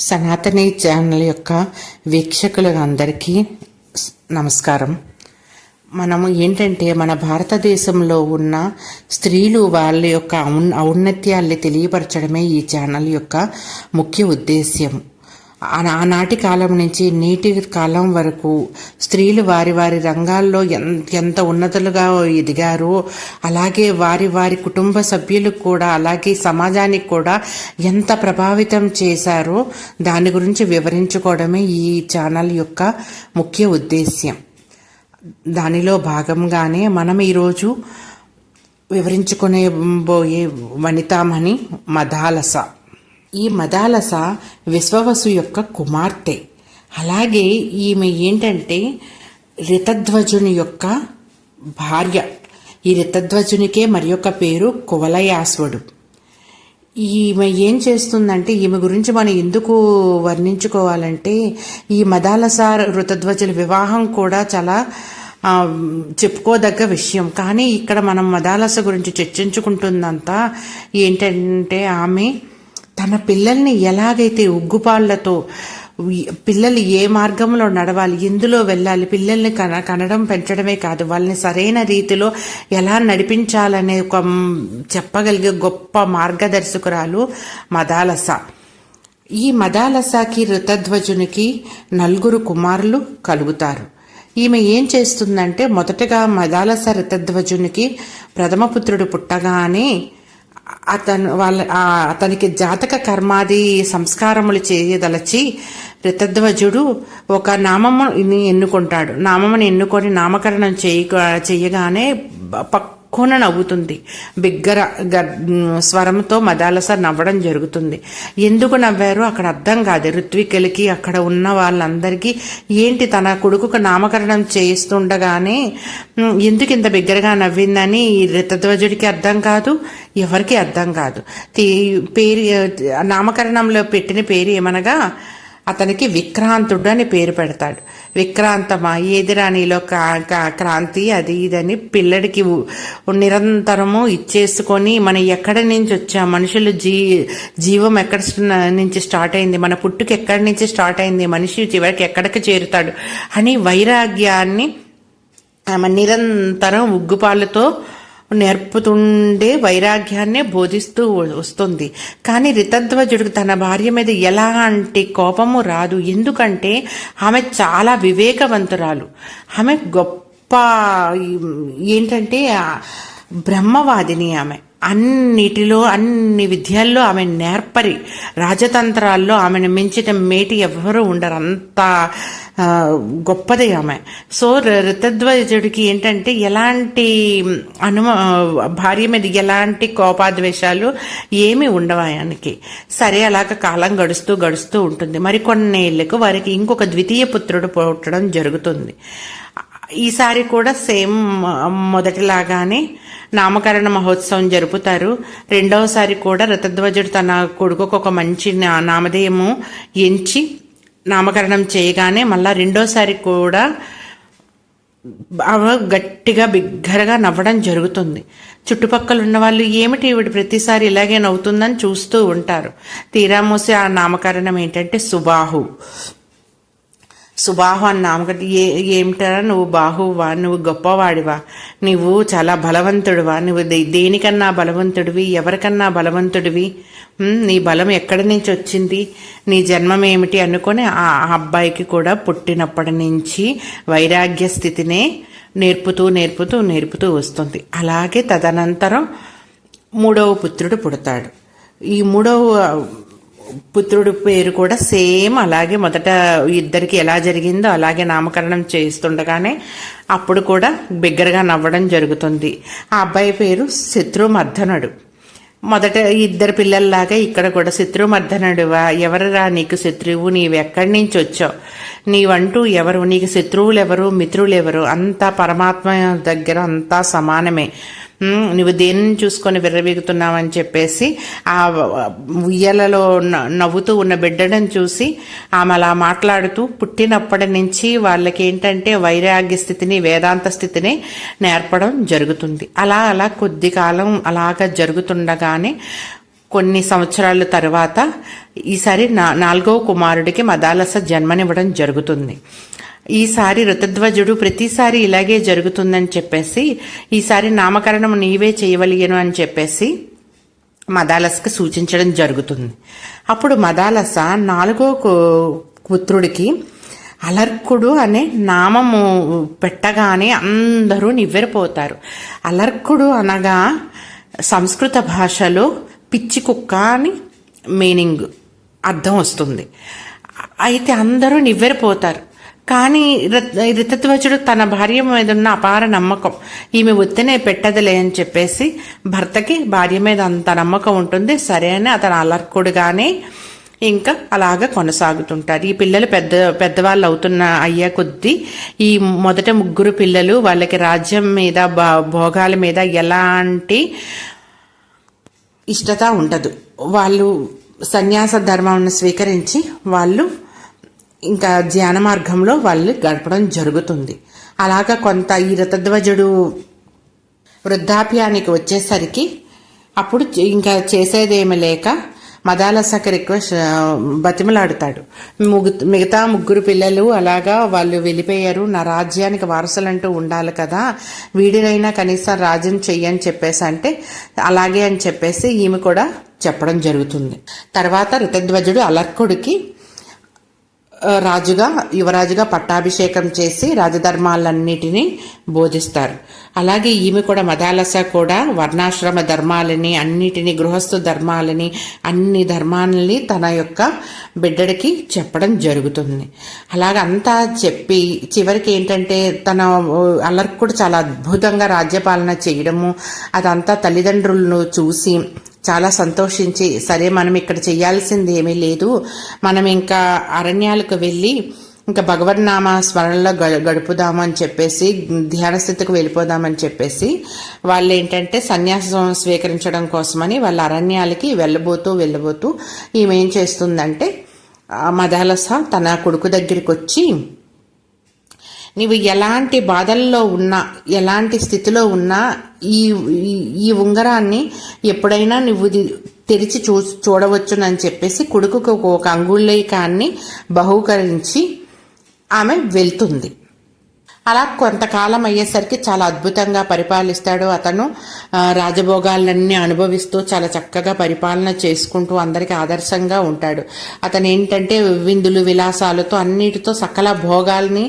Sanatani channel యొక్క వీక్షకులందరికీ నమస్కారం. మనము ఏంటంటే మన భారతదేశంలో ఉన్న స్త్రీలు వాళ్ళ యొక్క ఔన్ ఔన్నత్యాల్ని తెలియపరచడమే ఈ ఛానల్ యొక్క ముఖ్య ఉద్దేశ్యం. ఆనాటి కాలం నుంచి నేటి కాలం వరకు స్త్రీలు వారి వారి రంగాల్లో ఎంత ఉన్నతులుగా ఎదిగారో అలాగే వారి వారి కుటుంబ సభ్యులకు కూడా అలాగే సమాజానికి కూడా ఎంత ప్రభావితం చేశారో దాని గురించి వివరించుకోవడమే ఈ ఛానల్ యొక్క ముఖ్య ఉద్దేశ్యం. దానిలో భాగంగానే మనం ఈరోజు వివరించుకునే బోయే వనితామణి మదాలస ఈ మదాలస విశ్వవసు యొక్క కుమార్తె. అలాగే ఈమె ఏంటంటే రితధ్వజుని యొక్క భార్య. ఈ రితధ్వజునికే మరి యొక్క పేరు కువలయాస్వుడు. ఈమె ఏం చేస్తుందంటే ఈమె గురించి మనం ఎందుకు వర్ణించుకోవాలంటే ఈ మదాలస ఋతధ్వజుల వివాహం కూడా చాలా చెప్పుకోదగ్గ విషయం. కానీ ఇక్కడ మనం మదాలస గురించి చర్చించుకుంటుందంతా ఏంటంటే ఆమె తన పిల్లల్ని ఎలాగైతే ఉగ్గుపాళ్ళతో పిల్లలు ఏ మార్గంలో నడవాలి ఎందులో వెళ్ళాలి పిల్లల్ని కన కనడం పెంచడమే కాదు వాళ్ళని సరైన రీతిలో ఎలా నడిపించాలనే ఒక చెప్పగలిగే గొప్ప మార్గదర్శకురాలు మదాలస. ఈ మదాలసకి ఋతధ్వజునికి నలుగురు కుమారులు కలుగుతారు. ఈమె ఏం చేస్తుందంటే మొదటగా మదాలస ఋతధ్వజునికి ప్రథమ పుత్రుడు పుట్టగానే అతను వాళ్ళ అతనికి జాతక కర్మాది సంస్కారములు చేయదలచి రితధ్వజుడు ఒక నామముని ఎన్నుకుంటాడు. నామముని ఎన్నుకొని నామకరణం చేయ చేయగానే పక్ పక్కున నవ్వుతుంది. బిగ్గర గ- స్వరంతో మదాలస నవ్వడం జరుగుతుంది. ఎందుకు నవ్వారు? అక్కడ అర్థం కాదు. ఋత్వికలకి అక్కడ ఉన్న వాళ్ళందరికీ ఏంటి తన కొడుకుకు నామకరణం చేస్తుండగానే ఎందుకు ఇంత బిగ్గరగా నవ్విందని? ఈ రితధ్వజుడికి అర్థం కాదు ఎవరికి అర్థం కాదు. పేరు నామకరణంలో పెట్టిన పేరు ఏమనగా అతనికి విక్రాంతుడు అని పేరు పెడతాడు. విక్రాంతమా? ఏదిరా కా- క్రాంతి అది ఇదని పిల్లడికి నిరంతరము ఇచ్చేసుకొని మనం ఎక్కడి నుంచి వచ్చాం? మనుషులు జీ జీవం ఎక్కడ నుంచి స్టార్ట్ అయింది? మన పుట్టుకు ఎక్కడి నుంచి స్టార్ట్ అయింది? మనిషి చివరికి ఎక్కడికి చేరుతాడు? అని వైరాగ్యాన్ని ఆమె నిరంతరం ఉగ్గుపాలతో నేర్పుతుండే వైరాగ్యాన్నే బోధిస్తూ వస్తుంది. కానీ రితధ్వజుడికి తన భార్య మీద ఎలాంటి కోపము రాదు. ఎందుకంటే ఆమె చాలా వివేకవంతురాలు. ఆమె గొప్ప ఏంటంటే బ్రహ్మవాదిని ఆమె. అన్నిటిలో అన్ని విద్యల్లో ఆమె నేర్పరి. రాజతంత్రాల్లో ఆమెను మించిన మేటి ఎవ్వరూ ఉండరు. అంత గొప్పది ఆమె. సో ర- ఏంటంటే ఎలాంటి అనుమ భార్య మీద ఎలాంటి కోపాద్వేషాలు ఏమి ఉండవు ఆయనకి. సరే అలాగ కాలం గడుస్తూ గడుస్తూ ఉంటుంది. మరి కొన్నేళ్ళకు వారికి ఇంకొక ద్వితీయ పుత్రుడు పుట్టడం జరుగుతుంది. ఈసారి కూడా సేమ్ మొదటిలాగానే నామకరణ మహోత్సవం జరుపుతారు. రెండవసారి కూడా రథధ్వజుడు తన కొడుకుకు ఒక మంచి నా- నామధేయము ఎంచి నామకరణం చేయగానే మళ్ళా రెండోసారి కూడా గట్టిగా బిగ్గరగా నవ్వడం జరుగుతుంది. చుట్టుపక్కల ఉన్న వాళ్ళు ఏమిటి ఈవిడ ప్రతిసారి ఇలాగే నవ్వుతుందని చూస్తూ ఉంటారు. తీరా ఆ నామకరణం ఏంటంటే సుబాహు. సుబాహు అన్న నామకటి ఏ ఏమిటరా నువ్వు బాహువా? నువ్వు గొప్పవాడివా? నువ్వు చాలా బలవంతుడివా? నువ్వు దే- దేనికన్నా బలవంతుడివి? ఎవరికన్నా బలవంతుడివి? నీ బలం ఎక్కడి నుంచి వచ్చింది? నీ జన్మం ఏమిటి అనుకొని ఆ ఆ అబ్బాయికి కూడా పుట్టినప్పటి నుంచి వైరాగ్య స్థితినే నేర్పుతూ నేర్పుతూ నేర్పుతూ వస్తుంది. అలాగే తదనంతరం మూడవ పుత్రుడు పుడతాడు. ఈ మూడవ పుత్రుడు పేరు కూడా సేమ్ అలాగే మొదట ఇద్దరికి ఎలా జరిగిందో అలాగే నామకరణం చేస్తుండగానే అప్పుడు కూడా బిగ్గరగా నవ్వడం జరుగుతుంది. ఆ అబ్బాయి పేరు శత్రుమర్ధనుడు. మొదట ఇద్దరు పిల్లల్లాగా ఇక్కడ కూడా శత్రుమర్ధనుడువా? ఎవరురా నీకు శత్రువు? నీవు ఎక్కడి నుంచి వచ్చావు? నీవంటూ ఎవరు నీకు శత్రువులు ఎవరు మిత్రులు ఎవరు అంతా పరమాత్మ దగ్గర అంతా సమానమే. నువ్వు దేనిని చూసుకొని విర్రవీగుతున్నావని చెప్పేసి ఆ ఉయ్యలలో నవ్వుతూ ఉన్న బిడ్డను చూసి ఆమె అలా మాట్లాడుతూ పుట్టినప్పటి నుంచి వాళ్ళకి ఏంటంటే వైరాగ్య స్థితిని వేదాంత స్థితిని నేర్పడం జరుగుతుంది. అలా అలా కొద్ది కాలం అలాగ జరుగుతుండగానే కొన్ని సంవత్సరాల తర్వాత ఈసారి నా నాలుగవ కుమారుడికి మదాలస జన్మనివ్వడం జరుగుతుంది. ఈసారి ఋతధ్వజుడు ప్రతిసారి ఇలాగే జరుగుతుందని చెప్పేసి ఈసారి నామకరణం నీవే చేయవలిగను అని చెప్పేసి మదాలస్కి సూచించడం జరుగుతుంది. అప్పుడు మదాలస నాలుగో కు- పుత్రుడికి అలర్కుడు అనే నామము పెట్టగానే అందరూ నివ్వెరపోతారు. అలర్కుడు అనగా సంస్కృత భాషలో పిచ్చి కుక్క అని మీనింగ్ అర్థం వస్తుంది. అయితే అందరూ నివ్వెరపోతారు. కానీ రిత- రితధ్వజుడు తన భార్య మీద ఉన్న అపార నమ్మకం ఈమె ఒత్తినే పెట్టదులే అని చెప్పేసి భర్తకి భార్య మీద అంత నమ్మకం ఉంటుంది. సరే అని అతను అలర్కుడుగానే ఇంకా అలాగ కొనసాగుతుంటారు. ఈ పిల్లలు పెద్ద పెద్దవాళ్ళు అవుతున్న అయ్యే కొద్దీ ఈ మొదట ముగ్గురు పిల్లలు వాళ్ళకి రాజ్యం మీద భా- భోగాల మీద ఎలాంటి ఇష్టత ఉండదు. వాళ్ళు సన్యాస ధర్మాన్ని స్వీకరించి వాళ్ళు ఇంకా ధ్యాన మార్గంలో వాళ్ళు గడపడం జరుగుతుంది. అలాగా కొంత ఈ రథధ్వజుడు వృద్ధాప్యానికి వచ్చేసరికి అప్పుడు ఇంకా చేసేదేమి లేక మదాలసక రిక్వెస్ట్ బతిమలాడుతాడు. మిగతా ముగ్గురు పిల్లలు అలాగా వాళ్ళు వెళ్ళిపోయారు. నా రాజ్యానికి వారసులంటూ ఉండాలి కదా. వీడినైనా కనీసం రాజ్యం చెయ్యని చెప్పేసి అంటే అలాగే అని చెప్పేసి ఈమె కూడా చెప్పడం జరుగుతుంది. తర్వాత రితధ్వజుడు అలర్కుడికి రాజుగా యువరాజుగా పట్టాభిషేకం చేసి రాజధర్మాలన్నిటినీ బోధిస్తారు అలాగే ఈమె కూడా మదాలస కూడా వర్ణాశ్రమ ధర్మాలని అన్నిటినీ గృహస్థు ధర్మాలని అన్ని ధర్మాలని తన యొక్క బిడ్డడికి చెప్పడం జరుగుతుంది. అలాగ అంతా చెప్పి చివరికి ఏంటంటే తన అల్లరికి కూడా చాలా అద్భుతంగా రాజ్యపాలన చేయడము అదంతా తల్లిదండ్రులను చూసి చాలా సంతోషించి సరే మనం ఇక్కడ చేయాల్సింది ఏమీ లేదు. మనం ఇంకా అరణ్యాలకు వెళ్ళి ఇంకా భగవన్నామ స్మరణలో గ గడుపుదాము అని చెప్పేసి ధ్యాన స్థితికి వెళ్ళిపోదామని చెప్పేసి వాళ్ళు ఏంటంటే సన్యాసం స్వీకరించడం కోసమని వాళ్ళ అరణ్యాలకి వెళ్ళబోతూ వెళ్ళబోతూ ఈమె ఏం చేస్తుందంటే మదాలస తన కొడుకు దగ్గరికి వచ్చి నీవు ఎలాంటి బాధల్లో ఉన్నా ఎలాంటి స్థితిలో ఉన్నా ఈ ఈ- ఉంగరాన్ని ఎప్పుడైనా నువ్వు తెరిచి చూ చూడవచ్చునని చెప్పేసి కొడుకుకు ఒక అంగుళీకాన్ని బహుకరించి ఆమె వెళ్తుంది. అలా కొంతకాలం అయ్యేసరికి చాలా అద్భుతంగా పరిపాలిస్తాడు అతను. రాజభోగాలన్నీ అనుభవిస్తూ చాలా చక్కగా పరిపాలన చేసుకుంటూ అందరికీ ఆదర్శంగా ఉంటాడు. అతను ఏంటంటే విందులు విలాసాలతో అన్నిటితో సకల భోగాల్ని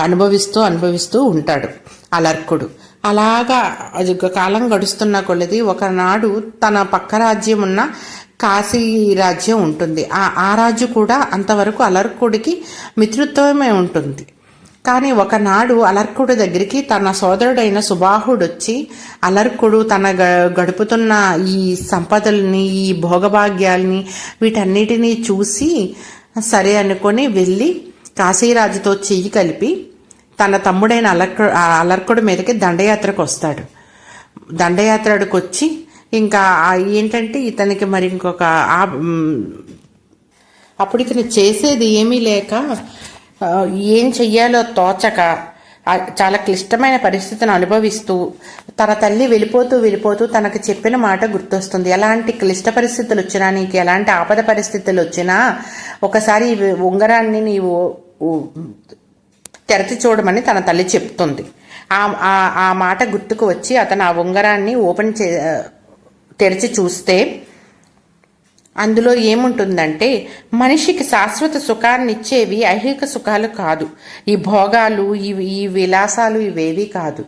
అనుభవిస్తూ అనుభవిస్తూ ఉంటాడు అలర్కుడు అలాగా అది కాలం గడుస్తున్న కొలది ఒకనాడు తన పక్క రాజ్యం ఉన్న కాశీ రాజ్యం ఉంటుంది. ఆ ఆ రాజు కూడా అంతవరకు అలర్కుడికి మిత్రుత్వమే ఉంటుంది. కానీ ఒకనాడు అలర్కుడు దగ్గరికి తన సోదరుడైన సుబాహుడు వచ్చి అలర్కుడు తన గ- గడుపుతున్న ఈ సంపదల్ని ఈ భోగభాగ్యాల్ని వీటన్నిటినీ చూసి సరే అనుకొని వెళ్ళి కాశీరాజుతో చెయ్యి కలిపి తన తమ్ముడైన అలర్కు అలర్కుడు మీదకి దండయాత్రకు వస్తాడు. దండయాత్రకు వచ్చి ఇంకా ఏంటంటే ఇతనికి మరి ఇంకొక అప్పుడు ఇతను చేసేది ఏమీ లేక ఏం చెయ్యాలో తోచక చాలా క్లిష్టమైన పరిస్థితిని అనుభవిస్తూ తన తల్లి వెళ్ళిపోతూ వెళ్ళిపోతూ తనకు చెప్పిన మాట గుర్తొస్తుంది. ఎలాంటి క్లిష్ట పరిస్థితులు వచ్చినా నీకు ఎలాంటి ఆపద పరిస్థితులు వచ్చినా ఒకసారి ఈ ఉంగరాన్ని నీవు తెరచి చూడమని తన తల్లి చెప్తుంది. ఆ ఆ- ఆ మాట గుర్తుకు వచ్చి అతను ఆ ఉంగరాన్ని ఓపెన్ చే తెరిచి చూస్తే అందులో ఏముంటుందంటే మనిషికి శాశ్వత సుఖాన్నిచ్చేవి ఐహిక సుఖాలు కాదు. ఈ భోగాలు ఇవి ఈ విలాసాలు ఇవేవి కాదు.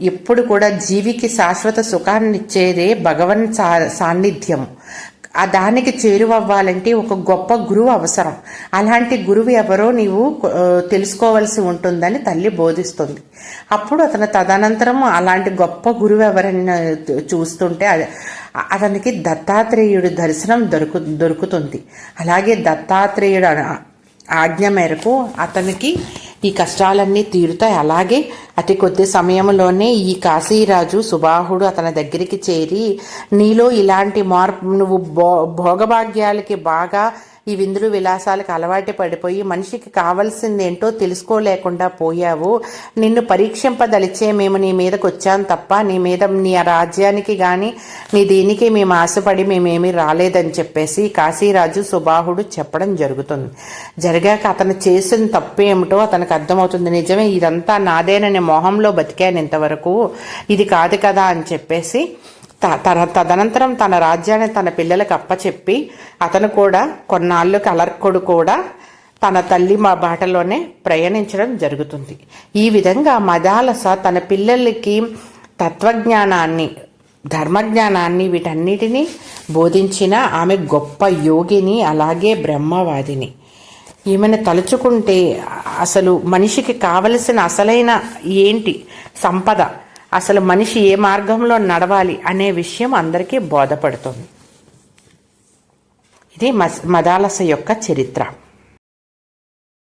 ఎప్పుడు కూడా జీవికి శాశ్వత సుఖాన్నిచ్చేదే భగవన్ సా సాన్నిధ్యం ఆ దానికి చేరువవ్వాలంటే ఒక గొప్ప గురువు అవసరం. అలాంటి గురువు ఎవరో నీవు తెలుసుకోవలసి ఉంటుందని తల్లి బోధిస్తుంది. అప్పుడు అతను తదనంతరం అలాంటి గొప్ప గురువు ఎవరైనా చూస్తుంటే అతనికి దత్తాత్రేయుడి దర్శనం దొరుకు దొరుకుతుంది. అలాగే దత్తాత్రేయుడు ఆజ్ఞ మేరకు అతనికి ఈ కష్టాలన్నీ తీరుతాయి. అలాగే అతి కొద్ది సమయంలోనే ఈ కాశీరాజు సుబాహుడు అతని దగ్గరికి చేరి నీలో ఇలాంటి మార్పు నువ్వు భో భోగభాగ్యాలకి బాగా ఈ విందులు విలాసాలకు అలవాటు పడిపోయి మనిషికి కావలసిందేంటో తెలుసుకోలేకుండా పోయావు. నిన్ను పరీక్షింపదలిచే మేము నీ మీదకి వచ్చాం తప్ప నీ మీద నీ రాజ్యానికి కానీ నీ దీనికి మేము ఆశపడి మేమేమీ రాలేదని చెప్పేసి కాశీరాజు సుబాహుడు చెప్పడం జరుగుతుంది. జరిగాక అతను చేసిన తప్పు ఏమిటో అతనికి అర్థమవుతుంది. నిజమే ఇదంతా నాదేనని మొహంలో బతికాను ఇంతవరకు. ఇది కాదు కదా అని చెప్పేసి తన తదనంతరం తన రాజ్యాన్ని తన పిల్లలకు అప్పచెప్పి అతను కూడా కొన్నాళ్ళు కలర్కుడు కూడా తన తల్లి మా బాటలోనే ప్రయాణించడం జరుగుతుంది. ఈ విధంగా మదాలస తన పిల్లలకి తత్వజ్ఞానాన్ని ధర్మజ్ఞానాన్ని వీటన్నిటినీ బోధించిన ఆమె గొప్ప యోగిని అలాగే బ్రహ్మవాదిని. ఈమెను తలుచుకుంటే అసలు మనిషికి కావలసిన అసలైన ఏంటి? సంపద. అసలు మనిషి ఏ మార్గంలో నడవాలి అనే విషయం అందరికీ బోధపడుతుంది. ఇది మస్ మదాలస యొక్క చరిత్ర.